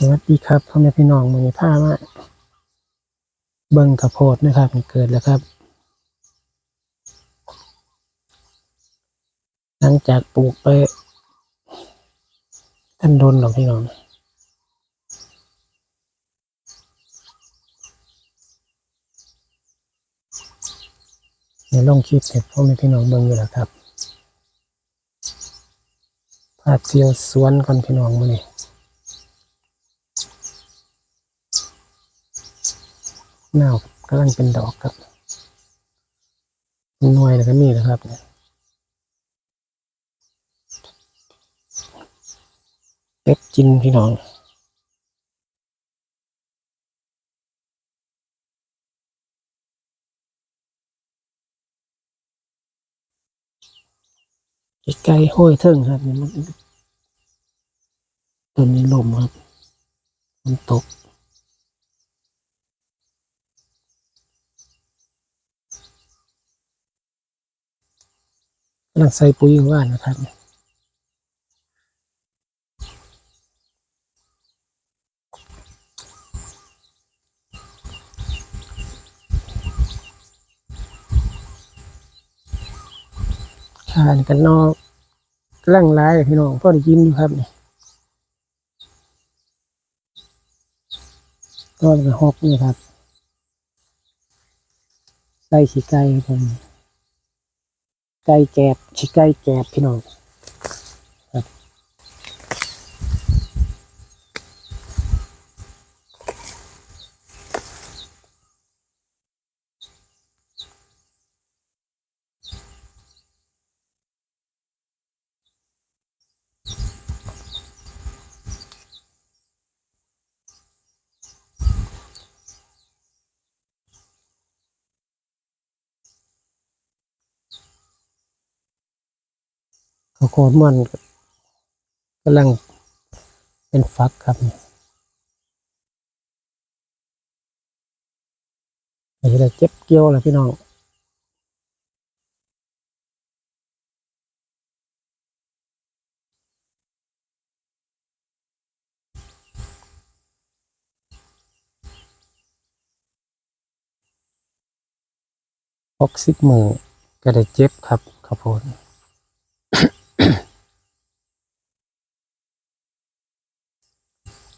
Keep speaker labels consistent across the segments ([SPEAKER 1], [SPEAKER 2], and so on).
[SPEAKER 1] สวัสดีครับพ่อแม่พี่น้องมือผ้ามาเบิ่งข้าวโพดนะครับเกิดแล้วครับ หลังจากปลูกไปท่านโดนหรอกพี่น้องในลงคลิปให้พ่อแม่พี่น้องเบิ่งอยู่แล้วครับภาพเที่ยวสวนก่อนพี่น้องมาเนี่ หนาวกำลังเป็นดอกครับหน่วยแล้วก็มีนะครับเนี่ยเป็ดจินพี่น้องไกลห้อยเทิงครับเนี่ยมันต้นนี้ลมครับมันตกำลังใส่ปุ๋ยว่านนะครับทานกันนอกกลังร้ายพี่น้องพ่อได้ยินอยู่ครับนี่ต้นกระหกนี่ครับไก่ขี้ไก่ครับผม ไก่แกบชิไก่แกบพี่น้อง ข้าวโพดมันกำลังเป็นฟักครับนี่จะได้เจ็บเกี่ยวแล้วพี่น้องหกสิบมือก็ได้เจ็บครับข้าวโพด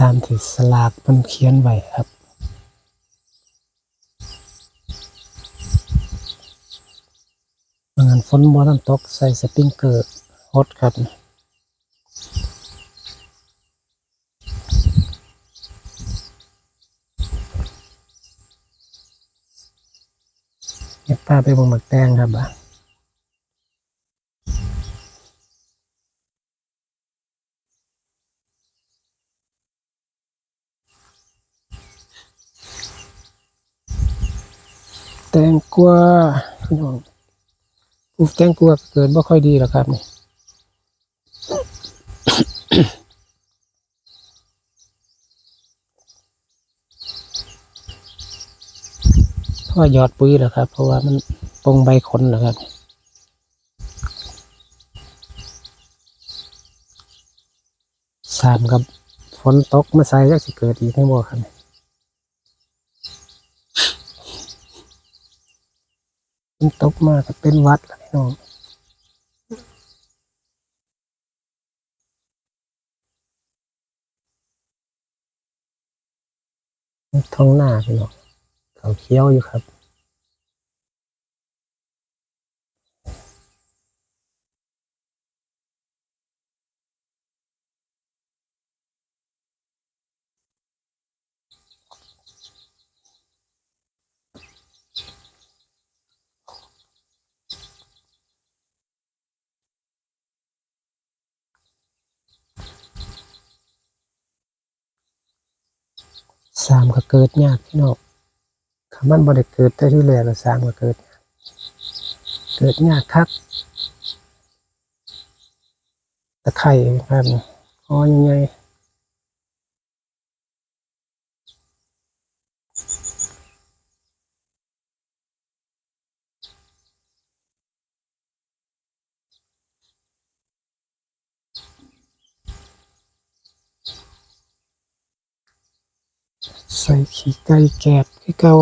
[SPEAKER 1] ตามที่สลากมันเขียนไว้ครับ บางอันฝนบ่ทันตกใส่สปริงเกอร์ฮดครับเก็บป้าไปบงหมักแตงครับอะ แตงกวาพี่น้องปลูกแตงกวาเกิดบ่ค่อยดีหรอกครับนี่เพราะว่าหยอดปุ๋ยหละครับ เพราะว่ามันปงใบขนนะครับสามกับฝนตกมาใส่ก็สิเกิดอีกให้บ่ครับ มันตกมากเป็นวัดล่ะพี่น้องท้องหน้าพี่น้องเขาเคี้ยวอยู่ครับ สามก็เกิดยากพี่น้องคำมันบ่ได้เกิดแต่ที่แรกก็สามก็เกิด เกิดยากครับตะไคร่ครับอ๋อยังไง ใส่ขี้ไก่แกบคือเก่า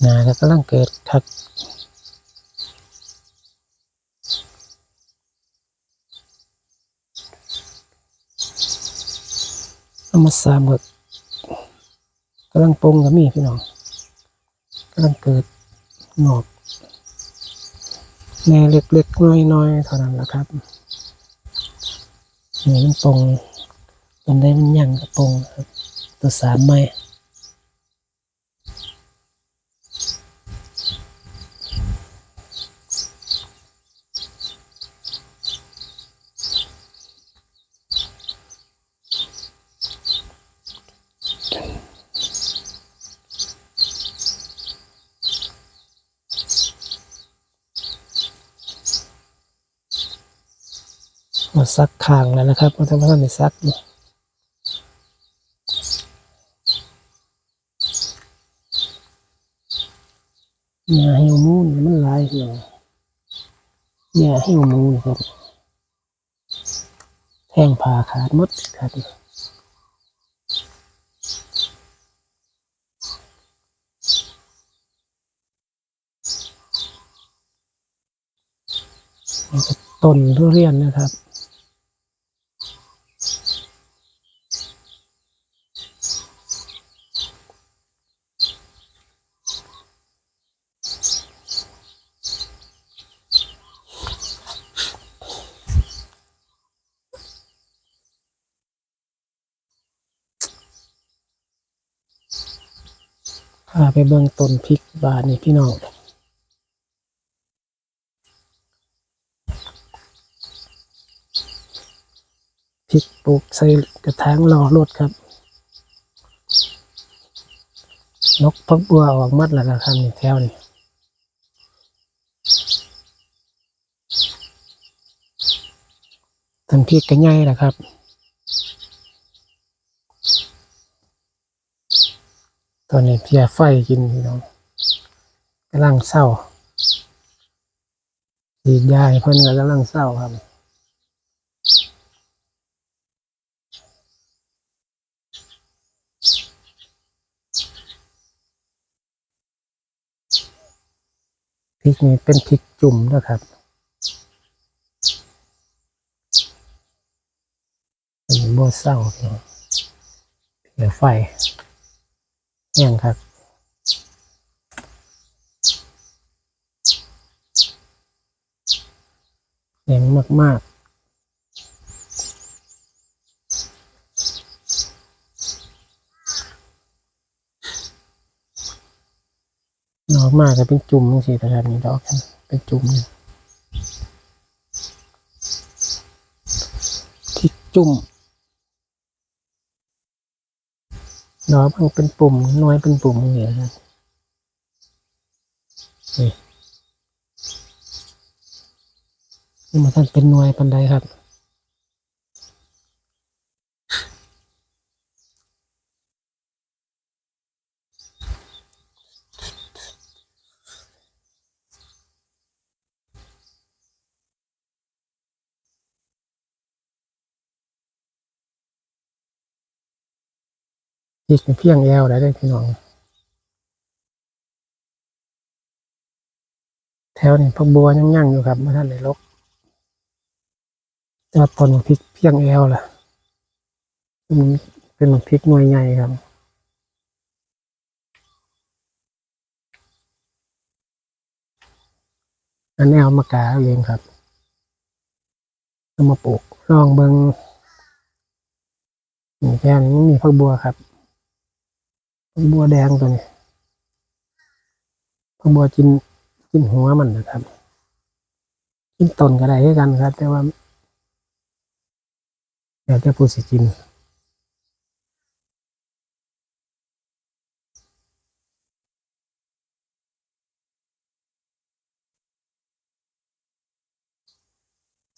[SPEAKER 1] หนาก็กำลังเกิดคัก เอามาสามกับกำลังปงกับมีพี่น้องกำลังเกิดงอกแน่เล็กๆน้อยๆเท่านั้นแหละครับนี่มันปงตอนได้มันยังกับปงครับ ตัวสามไม่มา ซักคางแล้วนะครับมาทำให้มันซักอยู่อย่าให้มูนมันลายพี่น้อย่าให้มูนครับแทงผ่าขาดมดครับต้นทุเรียนนะครับาไปเบิ่งต้นพริกบานนี่พี่น้องพริกปลูกใส่กระถางรอรถครับ นกพักบัวออกมัดแล้วนะครับนี่แถวนี่ทำพริกกันใหญ่แหละครับ ตอนนี้เพียไฟกินพี่น้องกำลังเศร้าดีดยาให้เพิ่นก็กำลังเศร้าครับพริกนี้เป็นพริกจุ่มนะครับเป็นบัวเศร้าเพียไฟ แห้งครับแรงมาก ๆดอกมากก็เป็นจุ่มสิแต่แบบนี้ดอกเป็นจุ่มที่จุ่ม ดอกมันเป็นปุ่มน้อยเป็นปุ่มอย่างเงี้ยครับนี่นี่มันท่านเป็นหน่วยปันใดครับ อีกเพียงแอวได้เลยพี่น้อง แถวนี้พักบัวยังยั่งอยู่ครับเมื่อท่านได้ลกแต่ว่าต้นพริกเพียงแอวล่ะมันเป็นพริกหน่วยใหญ่ครับอันนี้เอามากาเองครับเอามาปลูกลองเบิงนี่แค่นี้ไม่มีพักบัวครับ ผักบัวแดงตัวนี้ผักบัวกินกินหัวมันนะครับกินต้นก็ได้ด้วยกันครับ แต่ว่าเดี๋ยวจะพูดสิกิน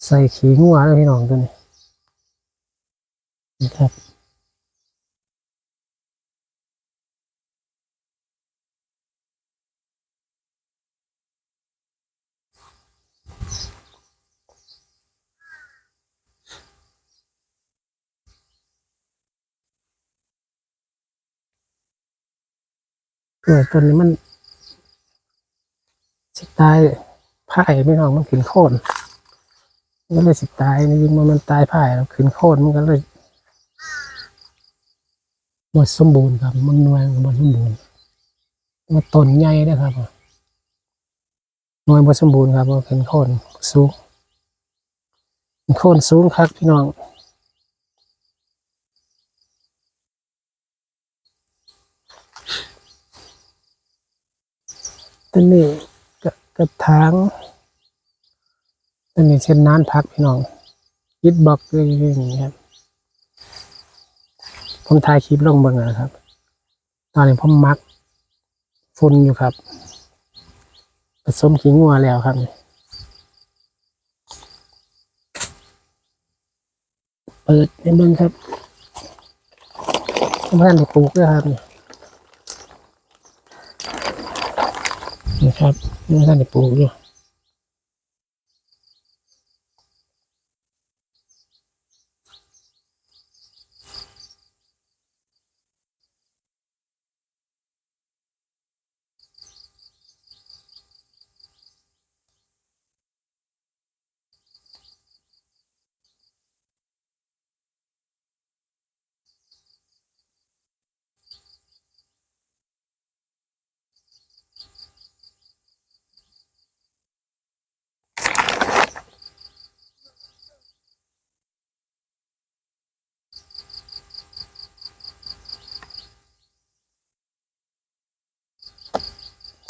[SPEAKER 1] ใส่ขี้งัวแล้วพี่น้องตัวนี้นี่ครับ เกิดตัวนี้มันสิตายพ่ายไม่น้องมันขึ้นโค่นมันก็เลยสิตายในยิงมันมันตายพ่ายแล้วขึ้นโค่นมันก็เลยหมดสมบูรณ์ครับมันหน่วยหมดสมบูรณ์มันต้นใหญ่นะครับหน่วยหมดสมบูรณ์ครับมันขึ้นโค่นสูงโค่นสูงครับพี่น้อง ตัวนี้กระกระถางตัวนี้เช่นน้านพักพี่น้องยึดบล็อกเลยอย่างนี้ครับผมถ่ายคลิปลงเบิ่อะนะครับ ตอนนี้ผมมักฝุ่นอยู่ครับผสมขี้งัวแล้วครับเปิดในเบิ่งครับเพื่อนที่ปลูกด้วยครับ นะครับนี่ท่านได้ปลูกอยู่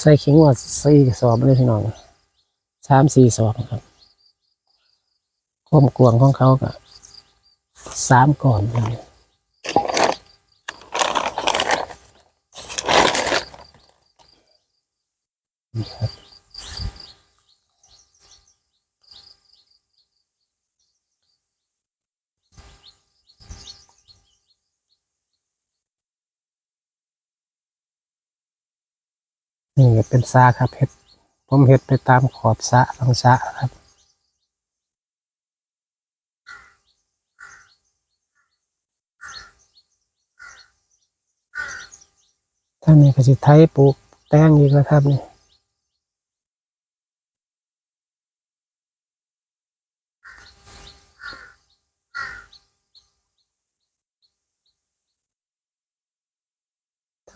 [SPEAKER 1] ใส่ขิงว่าสี่สอบเลยพี่น้องสามสี่สอบครับความกวงของเขาก็สามก่อนเลยครับ นี่เป็นซาครับเห็ด ผมเห็ดไปตามขอบสะฟังสะครับทางนี้ก็สิไทยปลูกแตงอีกแล้วครับนี่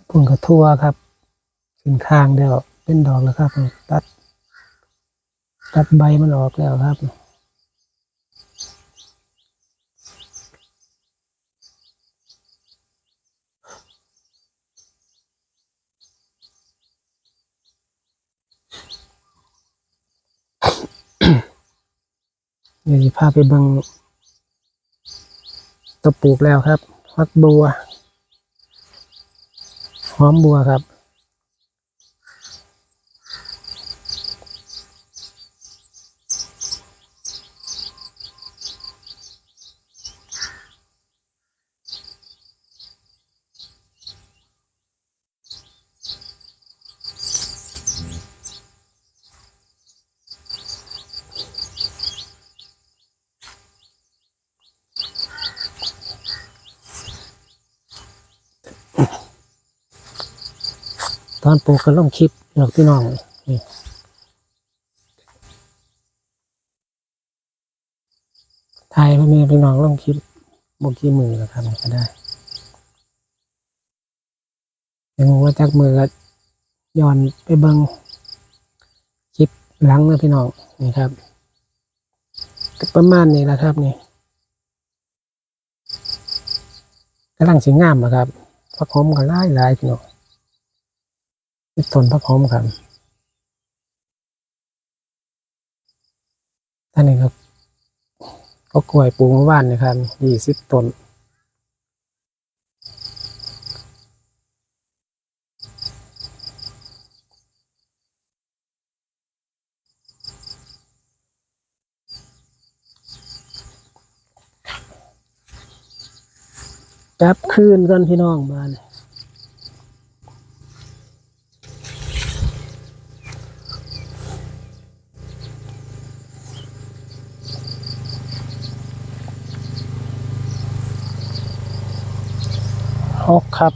[SPEAKER 1] พุ่งกระทั่วครับ ขึ้นข้างเดียวเป็นดอกแล้วครับ ตัด ตัดใบมันออกแล้วครับเดี๋ยวจะพาไปเบิงตัวปลูกแล้วครับฟักบัว หอมบัวครับ อนปลูกก็ลงคลิปหรอกพี่น้องนี่ถ่ายมามีพี่น้องลงคลิปบกขี้มือแล้วครับก็ได้ยังว่าจากมือก็ย้อนไปเบิงคลิปหลังนะพี่น้องนี่ครับประมาณนี้แหละครับนี่กำลังสิงามนะครับพักหอมก็หลายหลายๆพี่น้อง ทนพระพร้อมครับท่านนี้ก็ก็กล้วยปูกเมื่อานนะครับยี่สิบตนแป๊บคืนกันพี่น้องมาเลย หกครับ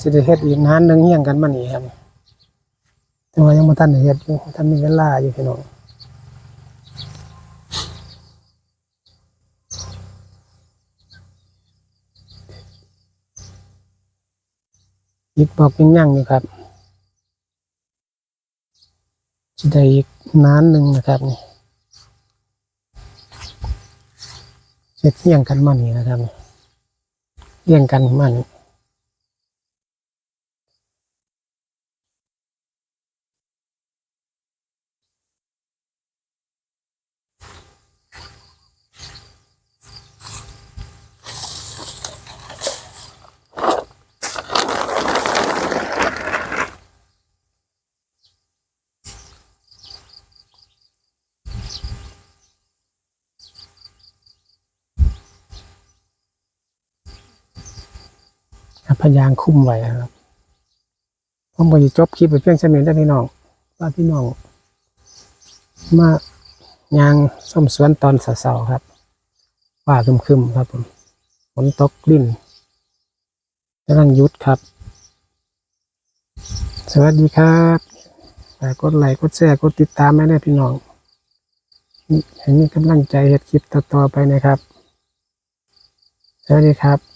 [SPEAKER 1] จะได้เฮ็ดอีกนานหนึ่งเฮียงกันมานี่ครับแต่ว่ายังบ่ทันได้เฮ็ดอยู่ทันมีเวลาอยู่พี่น้องอีกบอกยังยั่งอยู่ครับจะได้อีกนานหนึ่งนะครับนี่เช็ดเลี่ยงกันมานี่นะครับเลี่ยงกันมานี่ พยางคุ้มไว้ครับผมก็จะจบคลิปไปเพียงเท่านี้ได้พี่น้องว่าพี่น้องมายางส้มสวนตอนเสาๆครับว่าครึมครับผมฝนตกดินกำลังยุดครับ สวัสดีครับฝากกดไลค์กดแชร์กดติดตามให้ได้พี่น้องให้มีกำลังใจเฮ็ดคลิปต่อๆไปนะครับ สวัสดีครับ